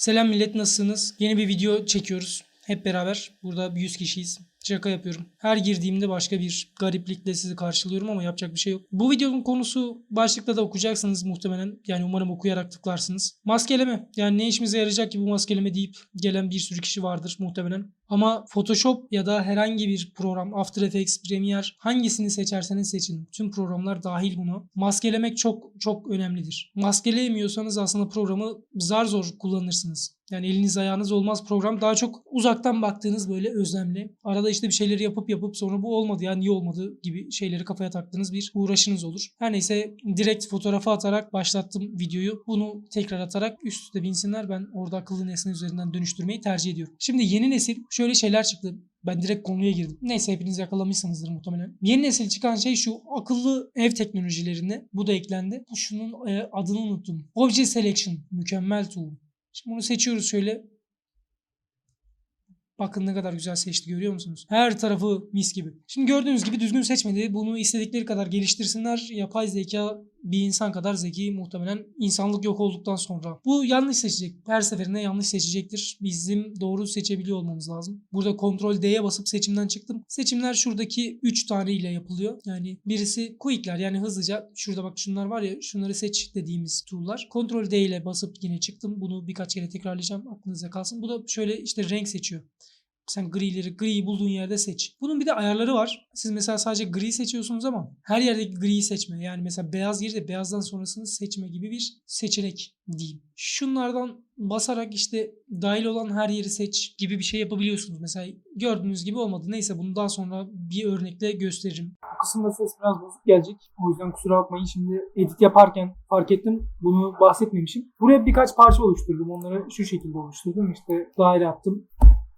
Selam millet nasılsınız? Yeni bir video çekiyoruz. Hep beraber. Burada 100 kişiyiz. Şaka yapıyorum. Her girdiğimde başka bir gariplikle sizi karşılıyorum ama yapacak bir şey yok. Bu videonun konusu başlıkta da okuyacaksınız muhtemelen. Yani umarım okuyarak tıklarsınız. Maskeleme. Yani ne işimize yarayacak ki bu maskeleme deyip gelen bir sürü kişi vardır muhtemelen. Ama Photoshop ya da herhangi bir program, After Effects, Premiere hangisini seçerseniz seçin. Tüm programlar dahil buna. Maskelemek çok çok önemlidir. Maskeleyemiyorsanız aslında programı zar zor kullanırsınız. Yani eliniz ayağınız olmaz program. Daha çok uzaktan baktığınız böyle özlemli. Arada işte bir şeyleri yapıp yapıp sonra bu olmadı ya niye olmadı gibi şeyleri kafaya taktığınız bir uğraşınız olur. Her neyse direkt fotoğrafı atarak başlattım videoyu. Bunu tekrar atarak üst üste binsinler. Ben orada akıllı nesne üzerinden dönüştürmeyi tercih ediyorum. Şimdi yeni nesil şöyle şeyler çıktı. Ben direkt konuya girdim. Neyse hepiniz yakalamışsınızdır muhtemelen. Yeni nesil çıkan şey şu akıllı ev teknolojilerinde bu da eklendi. Şunun e, adını unuttum. Obje Selection mükemmel tool. Şimdi bunu seçiyoruz şöyle. Bakın ne kadar güzel seçti görüyor musunuz? Her tarafı mis gibi. Şimdi gördüğünüz gibi düzgün seçmedi. Bunu istedikleri kadar geliştirsinler. Yapay zeka bir insan kadar zeki muhtemelen insanlık yok olduktan sonra. Bu yanlış seçecek. Her seferinde yanlış seçecektir. Bizim doğru seçebiliyor olmamız lazım. Burada kontrol D'ye basıp seçimden çıktım. Seçimler şuradaki 3 tane ile yapılıyor. Yani birisi quick'ler yani hızlıca şurada bak şunlar var ya şunları seç dediğimiz tool'lar. Kontrol D ile basıp yine çıktım. Bunu birkaç kere tekrarlayacağım. Aklınızda kalsın. Bu da şöyle işte renk seçiyor. Sen grileri, griyi bulduğun yerde seç. Bunun bir de ayarları var. Siz mesela sadece gri seçiyorsunuz ama her yerdeki griyi seçme. Yani mesela beyaz yeri de beyazdan sonrasını seçme gibi bir seçenek diyeyim. Şunlardan basarak işte dahil olan her yeri seç gibi bir şey yapabiliyorsunuz. Mesela gördüğünüz gibi olmadı. Neyse bunu daha sonra bir örnekle gösteririm. Bu kısımda ses biraz bozuk gelecek. O yüzden kusura bakmayın. Şimdi edit yaparken fark ettim. Bunu bahsetmemişim. Buraya birkaç parça oluşturdum. Onları şu şekilde oluşturdum. İşte daire attım.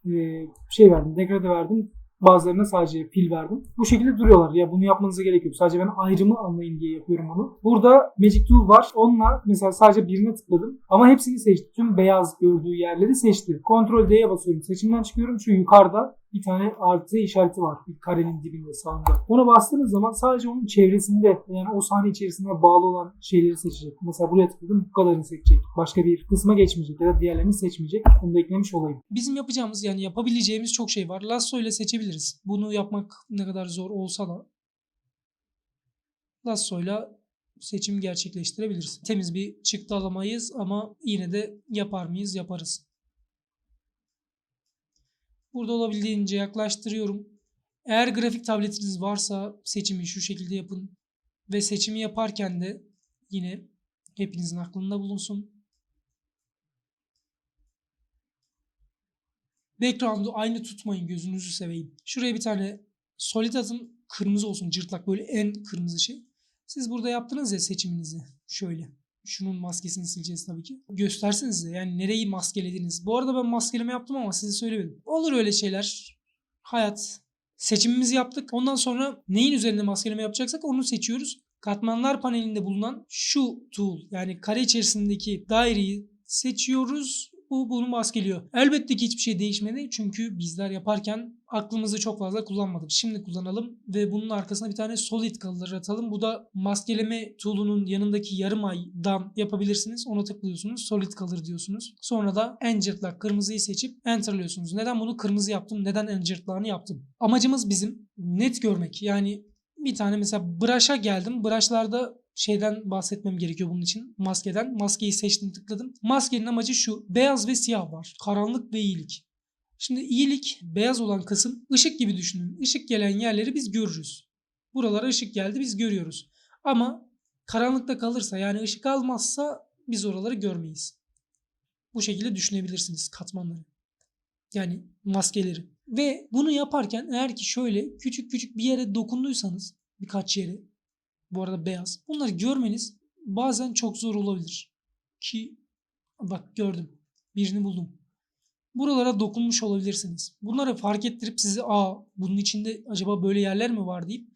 Ee, şey verdim. Degrade verdim. Bazılarına sadece pil verdim. Bu şekilde duruyorlar. Ya bunu yapmanıza gerek yok. Sadece ben ayrımı anlayın diye yapıyorum onu. Burada Magic Tool var. Onunla mesela sadece birine tıkladım. Ama hepsini seçti. Tüm beyaz gördüğü yerleri seçti. Ctrl D'ye basıyorum. Seçimden çıkıyorum. Şu yukarıda bir tane artı işareti var. Bir karenin dibinde sağında. Ona bastığınız zaman sadece onun çevresinde yani o sahne içerisinde bağlı olan şeyleri seçecek. Mesela buraya tıkladım bu kadarını seçecek. Başka bir kısma geçmeyecek ya da diğerlerini seçmeyecek. Onu da eklemiş olayım. Bizim yapacağımız yani yapabileceğimiz çok şey var. Lasso ile seçebiliriz. Bunu yapmak ne kadar zor olsa da Lasso ile seçim gerçekleştirebiliriz. Temiz bir çıktı alamayız ama yine de yapar mıyız? Yaparız. Burada olabildiğince yaklaştırıyorum. Eğer grafik tabletiniz varsa seçimi şu şekilde yapın. Ve seçimi yaparken de yine hepinizin aklında bulunsun. Background'u aynı tutmayın gözünüzü seveyim. Şuraya bir tane solid atın kırmızı olsun cırtlak böyle en kırmızı şey. Siz burada yaptınız ya seçiminizi şöyle. Şunun maskesini sileceğiz tabii ki. Göstersenize yani nereyi maskelediniz. Bu arada ben maskeleme yaptım ama size söylemedim. Olur öyle şeyler. Hayat. Seçimimizi yaptık. Ondan sonra neyin üzerinde maskeleme yapacaksak onu seçiyoruz. Katmanlar panelinde bulunan şu tool yani kare içerisindeki daireyi seçiyoruz. Bu bunu maskeliyor. Elbette ki hiçbir şey değişmedi. Çünkü bizler yaparken aklımızı çok fazla kullanmadık. Şimdi kullanalım ve bunun arkasına bir tane solid color atalım. Bu da maskeleme tool'unun yanındaki yarım aydan yapabilirsiniz. Ona tıklıyorsunuz. Solid color diyorsunuz. Sonra da encert'la kırmızıyı seçip enter'lıyorsunuz. Neden bunu kırmızı yaptım? Neden encert'larını yaptım? Amacımız bizim net görmek. Yani bir tane mesela brush'a geldim. Brush'larda şeyden bahsetmem gerekiyor bunun için. Maskeden. Maskeyi seçtim tıkladım. Maskenin amacı şu. Beyaz ve siyah var. Karanlık ve iyilik. Şimdi iyilik beyaz olan kısım ışık gibi düşünün. Işık gelen yerleri biz görürüz. Buralara ışık geldi biz görüyoruz. Ama karanlıkta kalırsa yani ışık almazsa biz oraları görmeyiz. Bu şekilde düşünebilirsiniz katmanları. Yani maskeleri. Ve bunu yaparken eğer ki şöyle küçük küçük bir yere dokunduysanız birkaç yere bu arada beyaz. Bunları görmeniz bazen çok zor olabilir. Ki bak gördüm. Birini buldum. Buralara dokunmuş olabilirsiniz. Bunları fark ettirip sizi aa bunun içinde acaba böyle yerler mi var deyip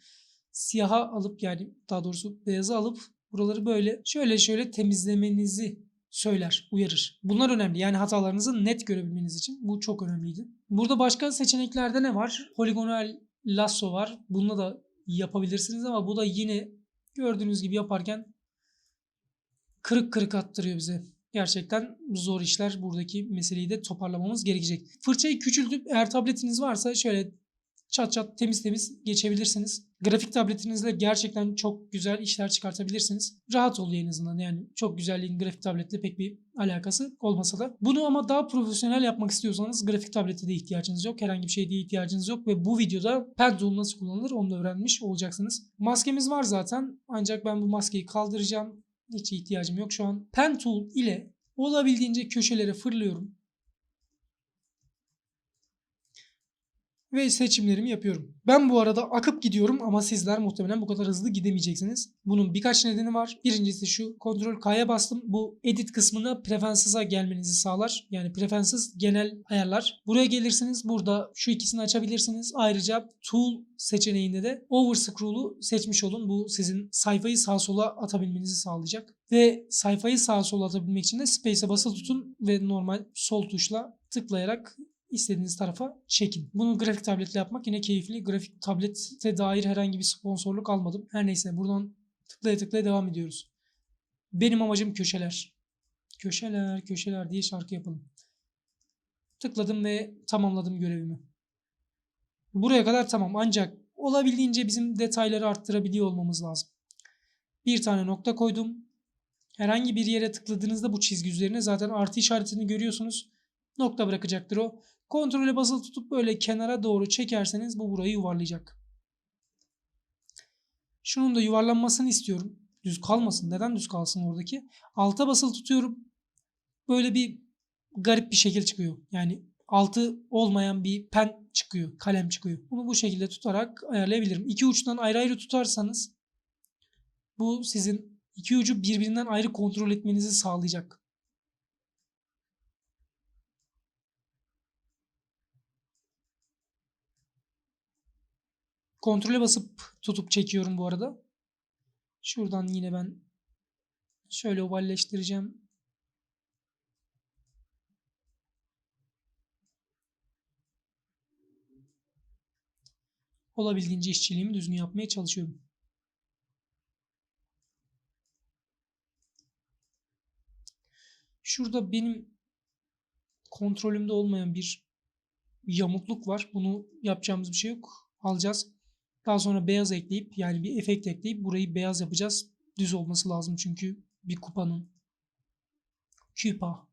siyaha alıp yani daha doğrusu beyazı alıp buraları böyle şöyle şöyle temizlemenizi söyler, uyarır. Bunlar önemli. Yani hatalarınızı net görebilmeniz için bu çok önemliydi. Burada başka seçeneklerde ne var? Poligonal lasso var. Bununla da yapabilirsiniz ama bu da yine gördüğünüz gibi yaparken kırık kırık attırıyor bize. Gerçekten zor işler. Buradaki meseleyi de toparlamamız gerekecek. Fırçayı küçültüp eğer tabletiniz varsa şöyle çat çat temiz temiz geçebilirsiniz. Grafik tabletinizle gerçekten çok güzel işler çıkartabilirsiniz. Rahat oluyor en azından yani çok güzelliğin grafik tabletle pek bir alakası olmasa da. Bunu ama daha profesyonel yapmak istiyorsanız grafik tablete de ihtiyacınız yok. Herhangi bir şeye de ihtiyacınız yok ve bu videoda pen tool nasıl kullanılır onu da öğrenmiş olacaksınız. Maskemiz var zaten ancak ben bu maskeyi kaldıracağım. Hiç ihtiyacım yok şu an. Pen tool ile olabildiğince köşelere fırlıyorum. Ve seçimlerimi yapıyorum. Ben bu arada akıp gidiyorum ama sizler muhtemelen bu kadar hızlı gidemeyeceksiniz. Bunun birkaç nedeni var. Birincisi şu Ctrl K'ya bastım. Bu edit kısmına Preferences'a gelmenizi sağlar. Yani Preferences genel ayarlar. Buraya gelirsiniz. Burada şu ikisini açabilirsiniz. Ayrıca Tool seçeneğinde de Overscroll'u seçmiş olun. Bu sizin sayfayı sağa sola atabilmenizi sağlayacak. Ve sayfayı sağa sola atabilmek için de Space'e basılı tutun ve normal sol tuşla tıklayarak istediğiniz tarafa çekin. Bunu grafik tabletle yapmak yine keyifli. Grafik tablete dair herhangi bir sponsorluk almadım. Her neyse buradan tıklaya tıklaya devam ediyoruz. Benim amacım köşeler. Köşeler, köşeler diye şarkı yapalım. Tıkladım ve tamamladım görevimi. Buraya kadar tamam ancak olabildiğince bizim detayları arttırabiliyor olmamız lazım. Bir tane nokta koydum. Herhangi bir yere tıkladığınızda bu çizgi üzerine zaten artı işaretini görüyorsunuz. Nokta bırakacaktır o. Kontrole basılı tutup böyle kenara doğru çekerseniz bu burayı yuvarlayacak. Şunun da yuvarlanmasını istiyorum. Düz kalmasın. Neden düz kalsın oradaki? Alta basılı tutuyorum. Böyle bir garip bir şekil çıkıyor. Yani altı olmayan bir pen çıkıyor. Kalem çıkıyor. Bunu bu şekilde tutarak ayarlayabilirim. İki uçtan ayrı ayrı tutarsanız bu sizin iki ucu birbirinden ayrı kontrol etmenizi sağlayacak. Kontrole basıp tutup çekiyorum bu arada. Şuradan yine ben şöyle ovalleştireceğim. Olabildiğince işçiliğimi düzgün yapmaya çalışıyorum. Şurada benim kontrolümde olmayan bir yamukluk var. Bunu yapacağımız bir şey yok. Alacağız. Daha sonra beyaz ekleyip yani bir efekt ekleyip burayı beyaz yapacağız. Düz olması lazım çünkü bir kupanın. Küpa.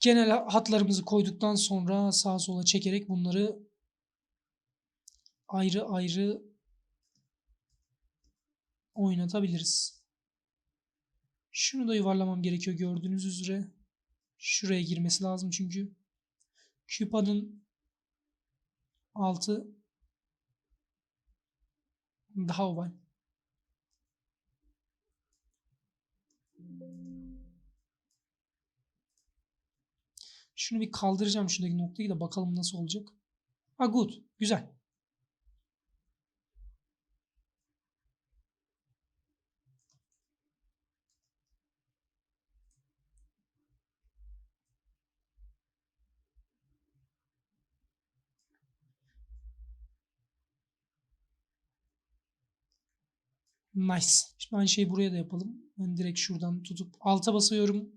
Genel hatlarımızı koyduktan sonra sağa sola çekerek bunları ayrı ayrı oynatabiliriz. Şunu da yuvarlamam gerekiyor gördüğünüz üzere. Şuraya girmesi lazım çünkü. Küpa'nın altı daha oval. Şunu bir kaldıracağım şuradaki noktayı da bakalım nasıl olacak. Ha good. Güzel. Nice. Şimdi aynı şeyi buraya da yapalım. Ben direkt şuradan tutup alta basıyorum.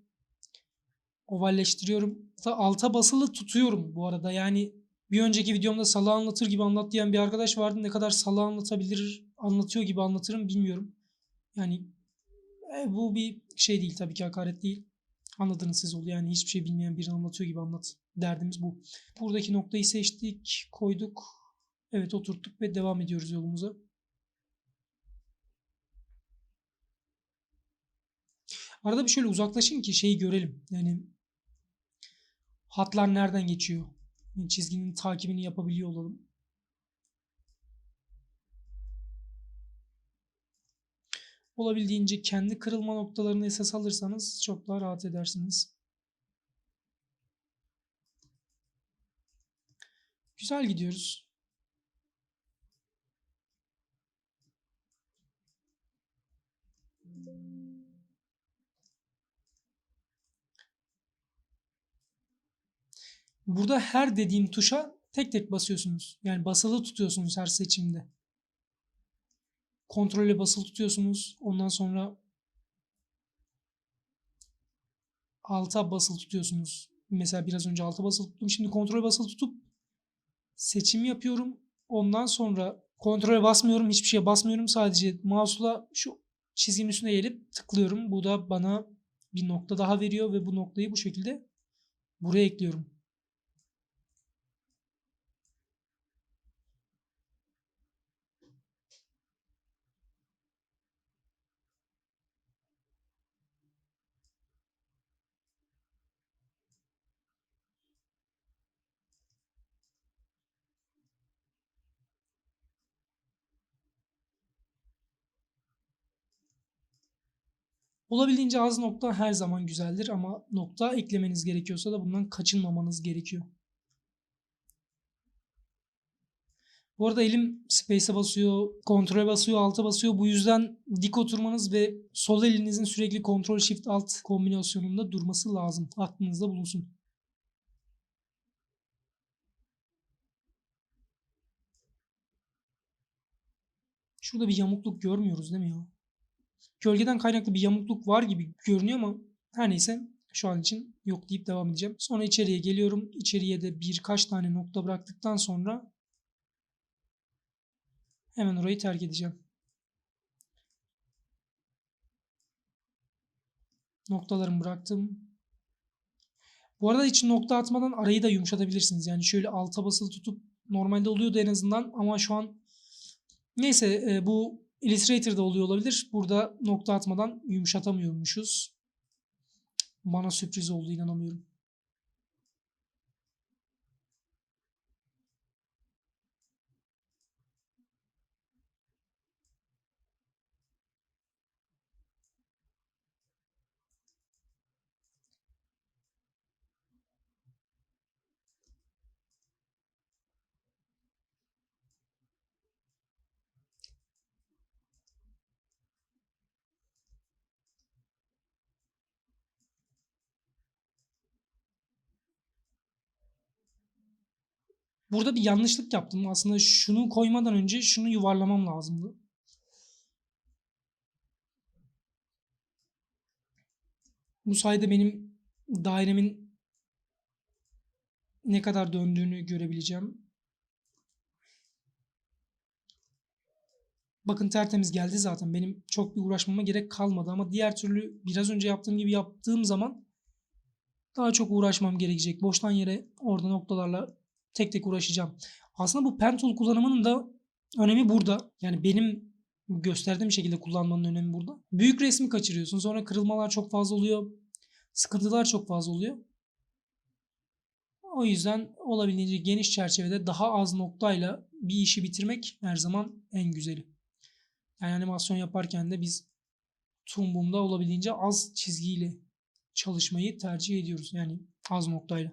Ovalleştiriyorum. Alta basılı tutuyorum bu arada. Yani bir önceki videomda salı anlatır gibi anlat diyen bir arkadaş vardı. Ne kadar salı anlatabilir, anlatıyor gibi anlatırım bilmiyorum. Yani e, bu bir şey değil tabii ki hakaret değil. Anladınız siz oldu. Yani hiçbir şey bilmeyen birini anlatıyor gibi anlat. Derdimiz bu. Buradaki noktayı seçtik, koyduk. Evet oturttuk ve devam ediyoruz yolumuza. Arada bir şöyle uzaklaşın ki şeyi görelim. Yani hatlar nereden geçiyor? Yani çizginin takibini yapabiliyor olalım. Olabildiğince kendi kırılma noktalarını esas alırsanız çok daha rahat edersiniz. Güzel gidiyoruz. Burada her dediğim tuşa tek tek basıyorsunuz. Yani basılı tutuyorsunuz her seçimde. kontrole basılı tutuyorsunuz. Ondan sonra alta basılı tutuyorsunuz. Mesela biraz önce alta basılı tuttum. Şimdi kontrol basılı tutup seçim yapıyorum. Ondan sonra kontrole basmıyorum. Hiçbir şeye basmıyorum. Sadece mouse'la şu çizginin üstüne gelip tıklıyorum. Bu da bana bir nokta daha veriyor ve bu noktayı bu şekilde buraya ekliyorum. Olabildiğince az nokta her zaman güzeldir ama nokta eklemeniz gerekiyorsa da bundan kaçınmamanız gerekiyor. Bu arada elim space'e basıyor, kontrole basıyor, alta basıyor. Bu yüzden dik oturmanız ve sol elinizin sürekli kontrol shift alt kombinasyonunda durması lazım. Aklınızda bulunsun. Şurada bir yamukluk görmüyoruz değil mi ya? Gölgeden kaynaklı bir yamukluk var gibi görünüyor ama her neyse şu an için yok deyip devam edeceğim. Sonra içeriye geliyorum. İçeriye de birkaç tane nokta bıraktıktan sonra hemen orayı terk edeceğim. Noktalarımı bıraktım. Bu arada hiç nokta atmadan arayı da yumuşatabilirsiniz. Yani şöyle alta basılı tutup normalde oluyordu en azından ama şu an neyse e, bu Illustrator'da oluyor olabilir. Burada nokta atmadan yumuşatamıyormuşuz. Bana sürpriz oldu inanamıyorum. Burada bir yanlışlık yaptım. Aslında şunu koymadan önce şunu yuvarlamam lazımdı. Bu sayede benim dairemin ne kadar döndüğünü görebileceğim. Bakın tertemiz geldi zaten. Benim çok bir uğraşmama gerek kalmadı ama diğer türlü biraz önce yaptığım gibi yaptığım zaman daha çok uğraşmam gerekecek. Boştan yere orada noktalarla tek tek uğraşacağım. Aslında bu pen tool kullanımının da önemi burada. Yani benim gösterdiğim şekilde kullanmanın önemi burada. Büyük resmi kaçırıyorsun. Sonra kırılmalar çok fazla oluyor. Sıkıntılar çok fazla oluyor. O yüzden olabildiğince geniş çerçevede daha az noktayla bir işi bitirmek her zaman en güzeli. Yani animasyon yaparken de biz Toon Boom'da olabildiğince az çizgiyle çalışmayı tercih ediyoruz. Yani az noktayla.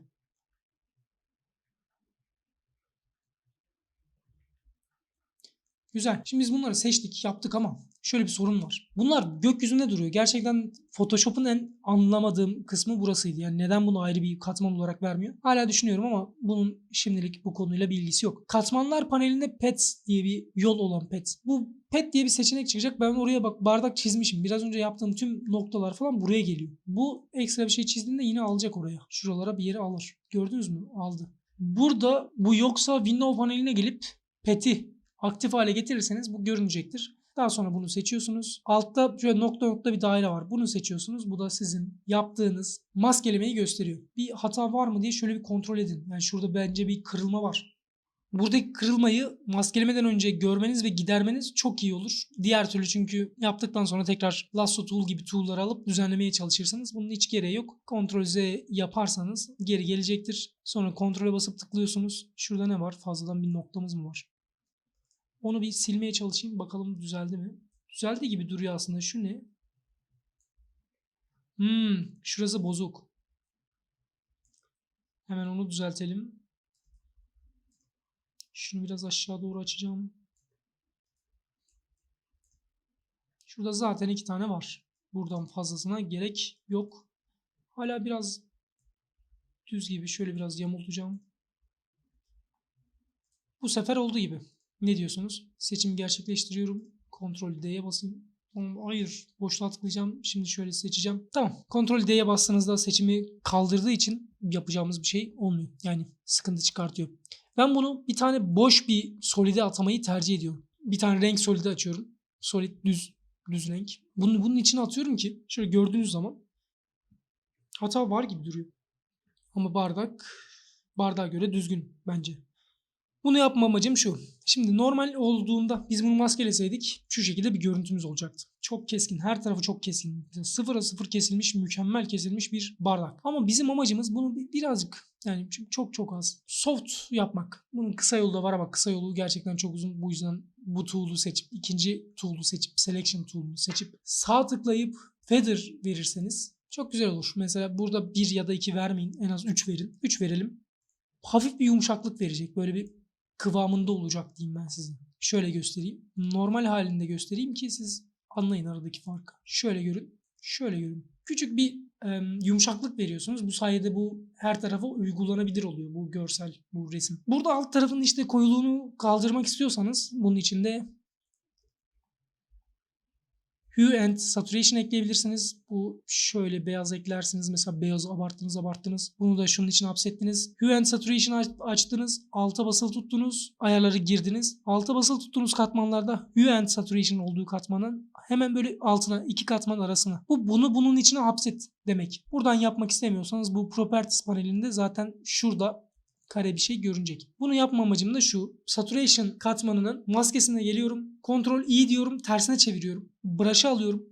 Güzel. Şimdi biz bunları seçtik, yaptık ama şöyle bir sorun var. Bunlar gökyüzünde duruyor. Gerçekten Photoshop'un en anlamadığım kısmı burasıydı. Yani neden bunu ayrı bir katman olarak vermiyor? Hala düşünüyorum ama bunun şimdilik bu konuyla bir ilgisi yok. Katmanlar panelinde pets diye bir yol olan pets. Bu pet diye bir seçenek çıkacak. Ben oraya bak bardak çizmişim. Biraz önce yaptığım tüm noktalar falan buraya geliyor. Bu ekstra bir şey çizdiğinde yine alacak oraya. Şuralara bir yere alır. Gördünüz mü? Aldı. Burada bu yoksa window paneline gelip pet'i aktif hale getirirseniz bu görünecektir. Daha sonra bunu seçiyorsunuz. Altta şöyle nokta nokta bir daire var. Bunu seçiyorsunuz. Bu da sizin yaptığınız maskelemeyi gösteriyor. Bir hata var mı diye şöyle bir kontrol edin. Yani şurada bence bir kırılma var. Buradaki kırılmayı maskelemeden önce görmeniz ve gidermeniz çok iyi olur. Diğer türlü çünkü yaptıktan sonra tekrar lasso tool gibi tool'ları alıp düzenlemeye çalışırsanız bunun hiç gereği yok. Ctrl Z yaparsanız geri gelecektir. Sonra kontrole basıp tıklıyorsunuz. Şurada ne var? Fazladan bir noktamız mı var? Onu bir silmeye çalışayım. Bakalım düzeldi mi? Düzeldi gibi duruyor aslında. Şu ne? Hmm, şurası bozuk. Hemen onu düzeltelim. Şunu biraz aşağı doğru açacağım. Şurada zaten iki tane var. Buradan fazlasına gerek yok. Hala biraz düz gibi. Şöyle biraz yamultacağım. Bu sefer olduğu gibi. Ne diyorsunuz? Seçimi gerçekleştiriyorum. Ctrl D'ye. Tamam, Hayır. Boşluğa tıklayacağım. Şimdi şöyle seçeceğim. Tamam. Ctrl D'ye bastığınızda seçimi kaldırdığı için yapacağımız bir şey olmuyor. Yani sıkıntı çıkartıyor. Ben bunu bir tane boş bir solide atamayı tercih ediyorum. Bir tane renk solide açıyorum. Solid düz düz renk. Bunu bunun içine atıyorum ki şöyle gördüğünüz zaman hata var gibi duruyor. Ama bardak bardağa göre düzgün bence. Bunu yapma amacım şu. Şimdi normal olduğunda biz bunu maskeleseydik şu şekilde bir görüntümüz olacaktı. Çok keskin. Her tarafı çok keskin. Sıfıra sıfır kesilmiş, mükemmel kesilmiş bir bardak. Ama bizim amacımız bunu bir- birazcık yani çok çok az. Soft yapmak. Bunun kısa yolu da var ama kısa yolu gerçekten çok uzun. Bu yüzden bu tool'u seçip ikinci tool'u seçip selection tool'unu seçip sağ tıklayıp feather verirseniz çok güzel olur. Mesela burada bir ya da iki vermeyin. En az 3 verin. 3 verelim. Hafif bir yumuşaklık verecek. Böyle bir kıvamında olacak diyeyim ben size. Şöyle göstereyim. Normal halinde göstereyim ki siz anlayın aradaki farkı. Şöyle görün. Şöyle görün. Küçük bir e, yumuşaklık veriyorsunuz. Bu sayede bu her tarafa uygulanabilir oluyor bu görsel, bu resim. Burada alt tarafın işte koyuluğunu kaldırmak istiyorsanız bunun içinde Hue and Saturation ekleyebilirsiniz. Bu şöyle beyaz eklersiniz. Mesela beyaz abarttınız abarttınız. Bunu da şunun için hapsettiniz. Hue and Saturation aç- açtınız. Alta basılı tuttunuz. Ayarları girdiniz. Alta basılı tuttuğunuz katmanlarda Hue and Saturation olduğu katmanın hemen böyle altına iki katman arasına. Bu bunu bunun içine hapset demek. Buradan yapmak istemiyorsanız bu Properties panelinde zaten şurada kare bir şey görünecek. Bunu yapma amacım da şu. Saturation katmanının maskesine geliyorum. Ctrl I diyorum. Tersine çeviriyorum. Brush'ı alıyorum.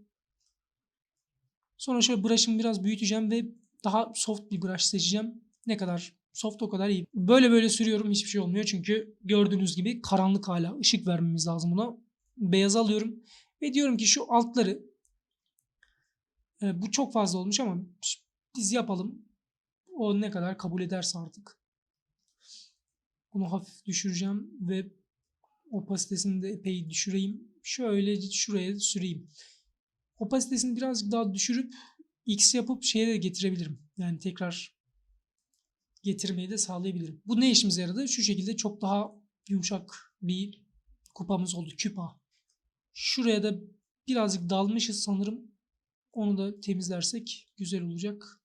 Sonra şöyle brush'ımı biraz büyüteceğim ve daha soft bir brush seçeceğim. Ne kadar soft o kadar iyi. Böyle böyle sürüyorum hiçbir şey olmuyor. Çünkü gördüğünüz gibi karanlık hala. ışık vermemiz lazım buna. Beyaz alıyorum. Ve diyorum ki şu altları e, bu çok fazla olmuş ama biz yapalım. O ne kadar kabul ederse artık. Bunu hafif düşüreceğim ve opasitesini de epey düşüreyim. Şöyle şuraya süreyim. Opasitesini birazcık daha düşürüp X yapıp şeye de getirebilirim. Yani tekrar getirmeyi de sağlayabilirim. Bu ne işimize yaradı? Şu şekilde çok daha yumuşak bir kupamız oldu. Küpa. Şuraya da birazcık dalmışız sanırım. Onu da temizlersek güzel olacak.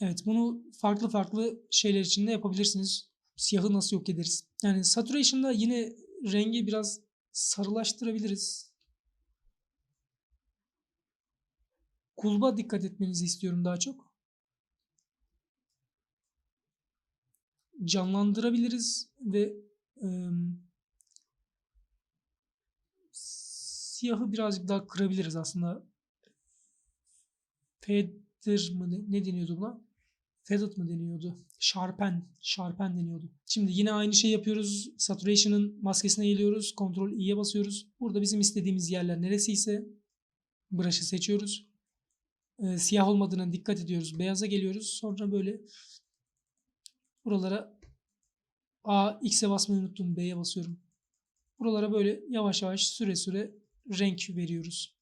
Evet bunu farklı farklı şeyler için de yapabilirsiniz. Siyahı nasıl yok ederiz? Yani saturation'da yine rengi biraz sarılaştırabiliriz. Kulba dikkat etmenizi istiyorum daha çok. Canlandırabiliriz ve ım, siyahı birazcık daha kırabiliriz aslında. Feather mı ne, ne deniyordu buna? Feathered mı deniyordu? Sharpen. Sharpen deniyordu. Şimdi yine aynı şey yapıyoruz. Saturation'ın maskesine geliyoruz. Ctrl i'ye basıyoruz. Burada bizim istediğimiz yerler neresiyse brush'ı seçiyoruz. Ee, siyah olmadığına dikkat ediyoruz. Beyaza geliyoruz. Sonra böyle buralara A, X'e basmayı unuttum. B'ye basıyorum. Buralara böyle yavaş yavaş süre süre renk veriyoruz.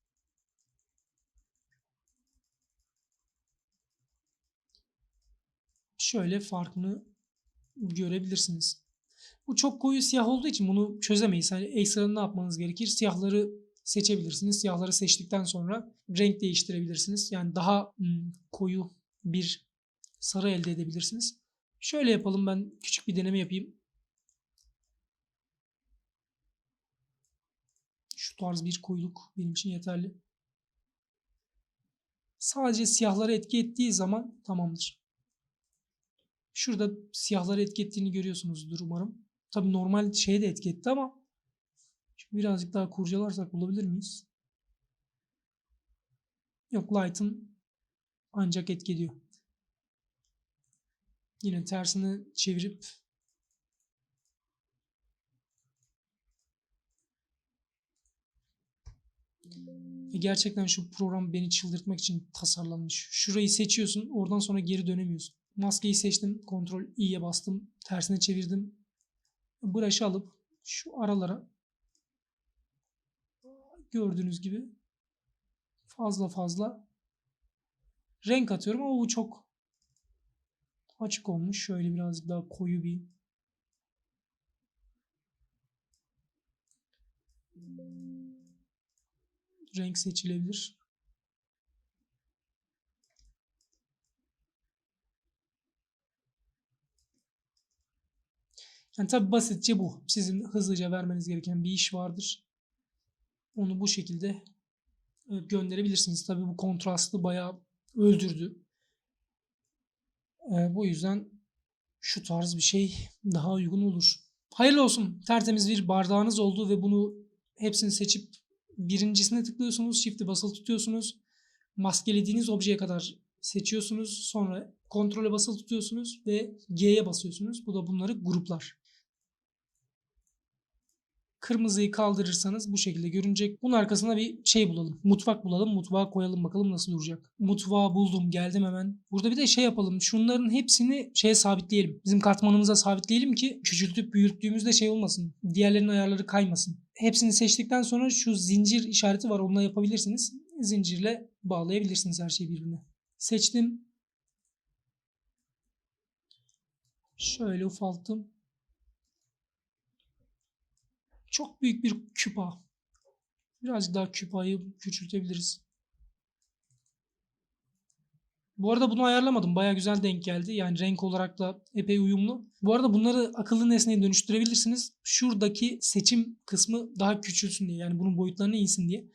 Şöyle farkını görebilirsiniz. Bu çok koyu siyah olduğu için bunu çözemeyiz. Hani ekstra ne yapmanız gerekir? Siyahları seçebilirsiniz. Siyahları seçtikten sonra renk değiştirebilirsiniz. Yani daha hmm, koyu bir sarı elde edebilirsiniz. Şöyle yapalım ben küçük bir deneme yapayım. Şu tarz bir koyuluk benim için yeterli. Sadece siyahlara etki ettiği zaman tamamdır. Şurada siyahları etki ettiğini görüyorsunuzdur umarım. Tabi normal şeye de etki etti ama şimdi birazcık daha kurcalarsak bulabilir miyiz? Yok light'ın ancak etki ediyor. Yine tersini çevirip Ve gerçekten şu program beni çıldırtmak için tasarlanmış. Şurayı seçiyorsun, oradan sonra geri dönemiyorsun. Maskeyi seçtim. Ctrl i'ye bastım. Tersine çevirdim. Brush'ı alıp şu aralara gördüğünüz gibi fazla fazla renk atıyorum ama bu çok açık olmuş. Şöyle birazcık daha koyu bir renk seçilebilir. Yani tabi basitçe bu. Sizin hızlıca vermeniz gereken bir iş vardır. Onu bu şekilde e, gönderebilirsiniz. Tabi bu kontrastı bayağı öldürdü. E, bu yüzden şu tarz bir şey daha uygun olur. Hayırlı olsun. Tertemiz bir bardağınız oldu ve bunu hepsini seçip birincisine tıklıyorsunuz. Shift'i basılı tutuyorsunuz. Maskelediğiniz objeye kadar seçiyorsunuz. Sonra kontrole basılı tutuyorsunuz ve G'ye basıyorsunuz. Bu da bunları gruplar. Kırmızıyı kaldırırsanız bu şekilde görünecek. Bunun arkasına bir şey bulalım. Mutfak bulalım. Mutfağa koyalım bakalım nasıl duracak. Mutfağı buldum. Geldim hemen. Burada bir de şey yapalım. Şunların hepsini şeye sabitleyelim. Bizim katmanımıza sabitleyelim ki küçültüp büyüttüğümüzde şey olmasın. Diğerlerinin ayarları kaymasın. Hepsini seçtikten sonra şu zincir işareti var. Onunla yapabilirsiniz. Zincirle bağlayabilirsiniz her şeyi birbirine. Seçtim. Şöyle ufalttım. Çok büyük bir küpa. Birazcık daha küpayı küçültebiliriz. Bu arada bunu ayarlamadım. Baya güzel denk geldi. Yani renk olarak da epey uyumlu. Bu arada bunları akıllı nesneye dönüştürebilirsiniz. Şuradaki seçim kısmı daha küçülsün diye. Yani bunun boyutlarını insin diye.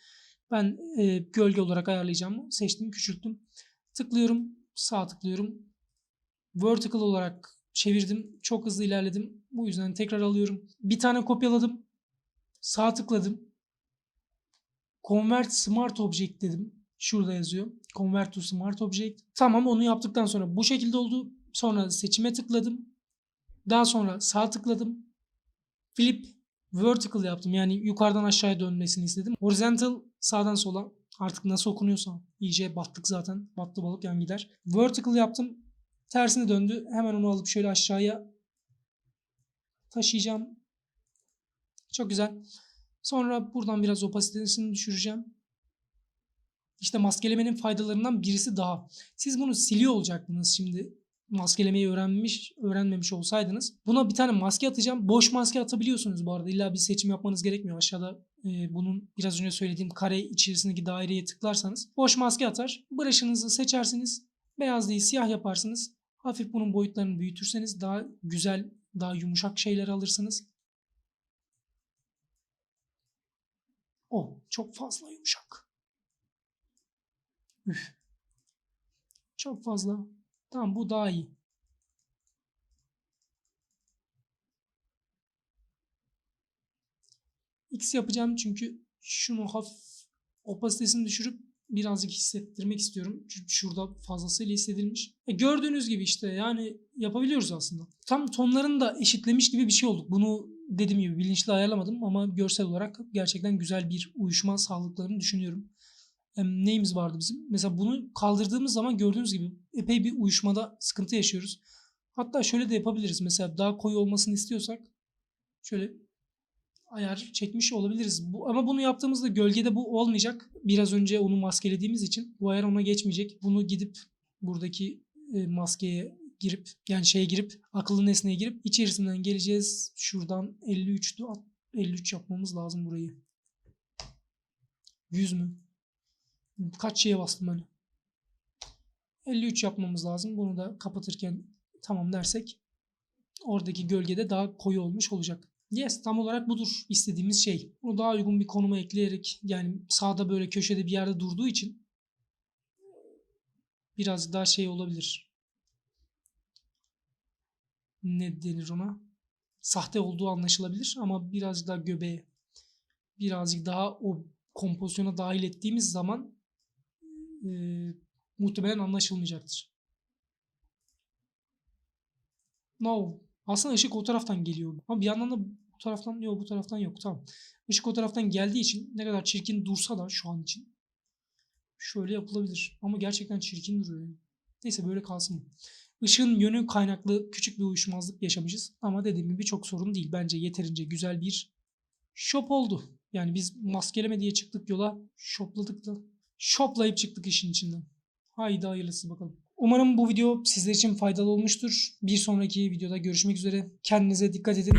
Ben e, gölge olarak ayarlayacağım. Seçtim, küçülttüm. Tıklıyorum, sağ tıklıyorum. Vertical olarak çevirdim. Çok hızlı ilerledim. Bu yüzden tekrar alıyorum. Bir tane kopyaladım. Sağ tıkladım. Convert Smart Object dedim. Şurada yazıyor. Convert to Smart Object. Tamam onu yaptıktan sonra bu şekilde oldu. Sonra seçime tıkladım. Daha sonra sağ tıkladım. Flip vertical yaptım. Yani yukarıdan aşağıya dönmesini istedim. Horizontal sağdan sola. Artık nasıl okunuyorsa. iyice battık zaten. Battı balık yan gider. Vertical yaptım. Tersine döndü. Hemen onu alıp şöyle aşağıya taşıyacağım. Çok güzel. Sonra buradan biraz opasitesini düşüreceğim. İşte maskelemenin faydalarından birisi daha. Siz bunu siliyor olacaktınız şimdi maskelemeyi öğrenmiş, öğrenmemiş olsaydınız. Buna bir tane maske atacağım. Boş maske atabiliyorsunuz bu arada. İlla bir seçim yapmanız gerekmiyor. Aşağıda e, bunun biraz önce söylediğim kare içerisindeki daireye tıklarsanız boş maske atar. Brush'ınızı seçersiniz. Beyaz değil siyah yaparsınız. Hafif bunun boyutlarını büyütürseniz daha güzel, daha yumuşak şeyler alırsınız. O çok fazla yumuşak. Üf. Çok fazla. Tamam bu daha iyi. X yapacağım çünkü şunu hafif opasitesini düşürüp birazcık hissettirmek istiyorum. Çünkü şurada fazlasıyla hissedilmiş. E gördüğünüz gibi işte yani yapabiliyoruz aslında. Tam tonlarını da eşitlemiş gibi bir şey olduk. Bunu dediğim gibi bilinçli ayarlamadım ama görsel olarak gerçekten güzel bir uyuşma sağladıklarını düşünüyorum. Neyimiz vardı bizim? Mesela bunu kaldırdığımız zaman gördüğünüz gibi epey bir uyuşmada sıkıntı yaşıyoruz. Hatta şöyle de yapabiliriz. Mesela daha koyu olmasını istiyorsak şöyle ayar çekmiş olabiliriz. Bu, ama bunu yaptığımızda gölgede bu olmayacak. Biraz önce onu maskelediğimiz için bu ayar ona geçmeyecek. Bunu gidip buradaki e, maskeye girip yani şeye girip akıllı nesneye girip içerisinden geleceğiz. Şuradan 53'tü. 53 yapmamız lazım burayı. 100 mü? Kaç şeye bastım ben? 53 yapmamız lazım. Bunu da kapatırken tamam dersek oradaki gölgede daha koyu olmuş olacak. Yes tam olarak budur istediğimiz şey. Bunu daha uygun bir konuma ekleyerek yani sağda böyle köşede bir yerde durduğu için biraz daha şey olabilir. Ne denir ona? Sahte olduğu anlaşılabilir ama biraz daha göbeğe birazcık daha o kompozisyona dahil ettiğimiz zaman e, muhtemelen anlaşılmayacaktır. No. Aslında ışık o taraftan geliyor. Ama bir yandan da bu taraftan yok bu taraftan yok. Tamam. Işık o taraftan geldiği için ne kadar çirkin dursa da şu an için şöyle yapılabilir. Ama gerçekten çirkin duruyor. Neyse böyle kalsın. Işığın yönü kaynaklı küçük bir uyuşmazlık yaşamışız. Ama dediğim gibi çok sorun değil. Bence yeterince güzel bir shop oldu. Yani biz maskeleme diye çıktık yola. Shopladık da. Shoplayıp çıktık işin içinden. Haydi hayırlısı bakalım. Umarım bu video sizler için faydalı olmuştur. Bir sonraki videoda görüşmek üzere. Kendinize dikkat edin.